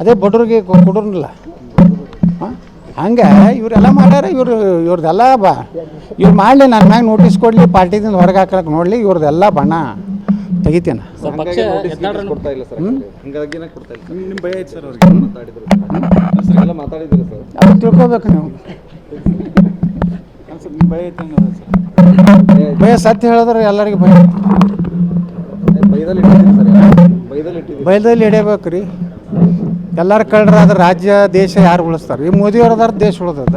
ಅದೇ ಬಡವ್ರಿಗೆ ಕೊಡೋರ್ನಲ್ಲ. ಹಂಗೆ ಇವರೆಲ್ಲ ಮಾಡ್ಯಾರ ಇವ್ರು ಇವ್ರದ್ದೆಲ್ಲ ಬಾ ಇವ್ರು ಮಾಡಲಿ ನನ್ನ ಮ್ಯಾಗ ನೋಟಿಸ್ ಕೊಡಲಿ ಪಾರ್ಟಿದಿಂದ ಹೊರಗೆ ಹಾಕಕ್ಕೆ ನೋಡಲಿ ಇವ್ರದ್ದೆಲ್ಲ ಬಣ್ಣ ತೆಗಿತೇನೆ. ಸರ್ ಪಕ್ಷ ಯತ್ನಾಳರನ್ನು ಕೊಡ್ತಾ ಇಲ್ಲ ಸರ್ ಹಂಗಾಗಿನೇ ಕೊಡ್ತಾ ಇಲ್ಲ ನಿಮ್ಮ ಭಯ ಐತೆ ಸರ್ ಅವ್ರಿಗೆ. ಮಾತಾಡಿದ್ರು. ಸರ್ ಎಲ್ಲ ಮಾತಾಡಿದ್ರು ಸರ್? ಅವ್ರು ತಿಳ್ಕೊಬೇಕು ನೀವು. ಸರ್ ನಿಮ್ಮ ಭಯ ಐತೆ ಸರ್? ಭಯ ಸತ್ಯ ಹೇಳಿದ್ರೆ ಎಲ್ಲರಿಗೂ ಭಯ. ಭಯದಲ್ಲಿ ಹಿಡಿಯಬೇಕು ರೀ ಎಲ್ಲರೂ ಕಳ್ಳರಾದ್ರೆ ರಾಜ್ಯ, ದೇಶ ಯಾರು ಉಳಿಸ್ತಾರೆ? ಈ ಮೋದಿಯವ್ರದಾರ ದೇಶ ಉಳಿದದ.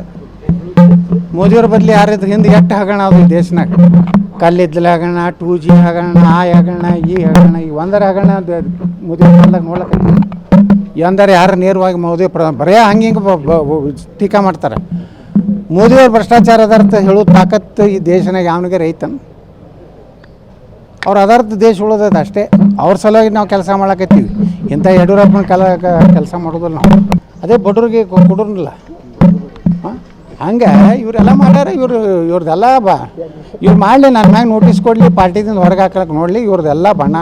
ಮೋದಿಯವ್ರ ಬದಲಿ ಯಾರಿದ್ರೆ ಹಿಂದೆ ಎಷ್ಟು ಹಗಣ ಅದು ಈ ದೇಶನಾಗ? ಕಲ್ಲಿದ್ದಲೆ ಹಗರಣ ಟೂ ಜಿ ಹಗರಣ ಆ ಹಗರಣ ಈ ಹಗರಣ, ಈ ಒಂದರ ಹಗರಣ ಅದು ಮೋದಿಯವ್ರ ಕಾಲದಾಗ ನೋಡ್ಲಕ್ಕೆ ಎಂದರೆ ಯಾರು ನೇರವಾಗಿ ಮೋದಿ ಪ್ರ, ಬರೇ ಹಂಗೆ ಹಿಂಗೆ ಟೀಕಾ ಮಾಡ್ತಾರೆ. ಮೋದಿಯವ್ರ ಭ್ರಷ್ಟಾಚಾರ ಅದಾರ್ಥ ಹೇಳೋದು ತಾಕತ್ತು ಈ ದೇಶನಾಗ ಯಾವನಿಗೆ ರೈತನ. ಅವ್ರು ಅದರ್ಥ ದೇಶ ಉಳಿದದ ಅಷ್ಟೇ. ಅವ್ರ ಸಲುವಾಗಿ ನಾವು ಕೆಲಸ ಮಾಡಕತ್ತೀವಿ. ಇಂಥ ಯಡಿಯೂರಪ್ಪನ ಕಲ ಕೆಲಸ ಮಾಡೋದಲ್ಲ ನಾವು. ಅದೇ ಬಡವ್ರಿಗೆ ಕೊಡೋರ್ನಿಲ್ಲ. ಹಂಗೆ ಇವರೆಲ್ಲ ಮಾಡ್ಯಾರ ಇವ್ರು ಇವ್ರದ್ದೆಲ್ಲ ಬಾ ಇವ್ರು ಮಾಡಲಿ ನನ್ನ ಮ್ಯಾಗ ನೋಟಿಸ್ ಕೊಡಲಿ ಪಾರ್ಟಿದಿಂದ ಹೊರಗೆ ಹಾಕಕ್ಕೆ ನೋಡಲಿ ಇವ್ರದ್ದೆಲ್ಲ ಬಣ್ಣ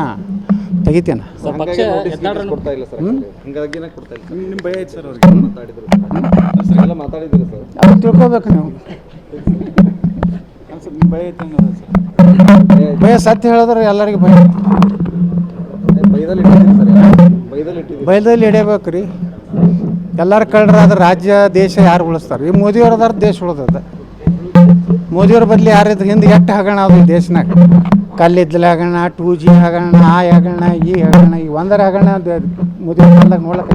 ತೆಗಿತೇನೆ. ಸರ್ ಪಕ್ಷ ಯತ್ನಾಳರನ್ನು ಕೊಡ್ತಾ ಇಲ್ಲ ಸರ್ ಹಂಗಾಗಿನೇ ಕೊಡ್ತಾ ಇಲ್ಲ ನಿಮ್ಮ ಭಯ ಐತೆ ಸರ್ ಅವ್ರಿಗೆ. ಮಾತಾಡಿದ್ರು. ಸರ್ ಎಲ್ಲ ಮಾತಾಡಿದ್ರು ಸರ್? ಅವ್ರು ತಿಳ್ಕೊಬೇಕು ನೀವು. ಭಯ ಸತ್ಯ ಹೇಳಿದ್ರೆ ಎಲ್ಲರಿಗೂ ಭಯ. ಬೈದಲ್ಲಿ ಇಟ್ಟಿದ್ದೀರಿ ಸರ್ ಭಯದಲ್ಲಿ ಇಟ್ಟಿದ್ದೀರಿ ಹಿಡಿಯಬೇಕು ರೀ. ಎಲ್ಲರೂ ಕಳ್ರಾದ್ರೆ ರಾಜ್ಯ, ದೇಶ ಯಾರು ಉಳಿಸ್ತಾರೆ? ಈ ಮೋದಿಯವ್ರು ಅದಾರ ದೇಶ ಉಳಿದದ. ಮೋದಿಯವ್ರ ಬದಲಿ ಯಾರಿದ್ರೆ ಹಿಂದೆ ಎಷ್ಟು ಹಗಣ ಅದು ಈ ದೇಶನಾಗ? ಕಲ್ಲಿದ್ದಲೆ ಹಗರಣ ಟೂ ಜಿ ಹಗರಣ, ಆ ಹಗರಣ, ಈ ಹಗರಣ, ಈ ಒಂದರ ಹಗರಣ ಅದು ಮೋದಿಯವ್ರ ಕಾಲದಾಗ ನೋಡ್ಲಕ್ಕ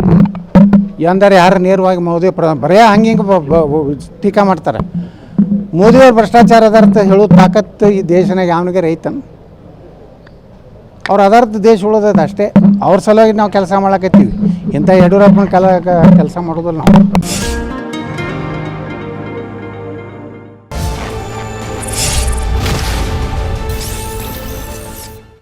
ಎಂದರೆ ಯಾರು ನೇರವಾಗಿ ಮೋದಿ ಪ್ರ ಬರೇ ಹಂಗೆ ಟೀಕಾ ಮಾಡ್ತಾರೆ. ಮೋದಿಯವ್ರ ಭ್ರಷ್ಟಾಚಾರ ಅದಾರ್ಥ ಹೇಳೋದು ತಾಕತ್ತು ಈ ದೇಶನಾಗ ಯಾವನಿಗೆ ರೈತನ? ಅವ್ರು ಅದರ್ಥ ದೇಶ ಉಳಿದದ ಅಷ್ಟೇ. ಅವ್ರ ಸಲುವಾಗಿ ನಾವು ಕೆಲಸ ಮಾಡಕತ್ತೀವಿ. ಇಂಥ ಯಡಿಯೂರಪ್ಪನ ಕಲ ಕೆಲಸ ಮಾಡೋದಲ್ಲ ನಾವು.